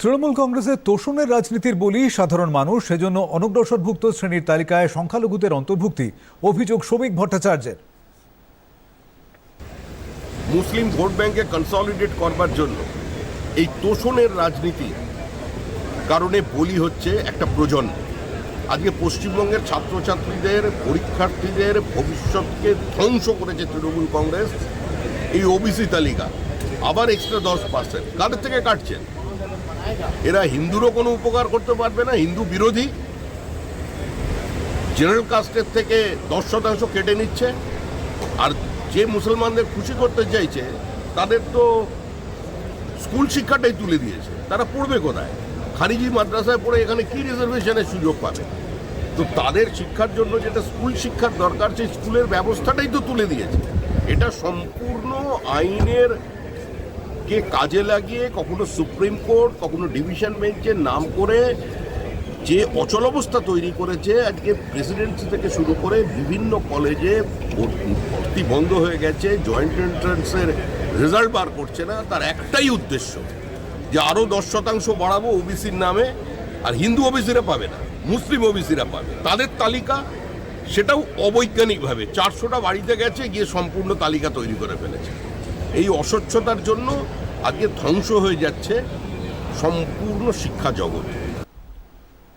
তৃণমূল কংগ্রেসের তোষণের রাজনীতির বলি সাধারণ মানুষ, সেজন্য অনগ্রসরভুক্ত শ্রেণির তালিকায় সংখ্যালঘুদের অন্তর্ভুক্তি, অভিযোগ শ্রমিক ভট্টাচার্যের। মুসলিম ভোট ব্যাংকে কনসলিডেট করবার জন্য এই তোষণের রাজনীতি কারণে বলি হচ্ছে একটা প্রজন্ম। আজকে পশ্চিমবঙ্গের ছাত্রছাত্রীদের, পরীক্ষার্থীদের ভবিষ্যৎকে ধ্বংস করেছে তৃণমূল কংগ্রেস এই ওবিসি তালিকা। আবার এক্সট্রা দশ পার্সেন্ট কাদের থেকে কাটছেন? এরা হিন্দুরও কোনো উপকার করতে পারবে না, হিন্দু বিরোধী। জেনারেল কাস্টের থেকে দশ শতাংশ কেটে নিচ্ছে। আর যে মুসলমানদের খুশি করতে চাইছে, তাদের তো স্কুল শিক্ষাটাই তুলে দিয়েছে। তারা পড়বে কোথায়? খারিজি মাদ্রাসায় পড়ে এখানে কি রিজার্ভেশনের সুযোগ পাবে? তো তাদের শিক্ষার জন্য যেটা স্কুল শিক্ষার দরকার, সেই স্কুলের ব্যবস্থাটাই তো তুলে দিয়েছে। এটা সম্পূর্ণ আইনের কে কাজে লাগিয়ে, কখনো সুপ্রিম কোর্ট, কখনো ডিভিশন বেঞ্চের নাম করে যে অচল অবস্থা তৈরি করেছে, আজকে প্রেসিডেন্সি থেকে শুরু করে বিভিন্ন কলেজে ভর্তি বন্ধ হয়ে গেছে, জয়েন্ট এন্ট্রান্সের রেজাল্ট বার করছে না, তার একটাই উদ্দেশ্য যে আরও দশ শতাংশ বাড়াবো ওবিসির নামে, আর হিন্দু ওবিসিরা পাবে না, মুসলিম ওবিসিরা পাবে। তাদের তালিকা সেটাও অবৈজ্ঞানিকভাবে, চারশোটা বাড়িতে গেছে, গিয়ে সম্পূর্ণ তালিকা তৈরি করে ফেলেছে। এই অস্বচ্ছতার জন্য আজকে ধ্বংস হয়ে যাচ্ছে সম্পূর্ণ শিক্ষা জগৎ।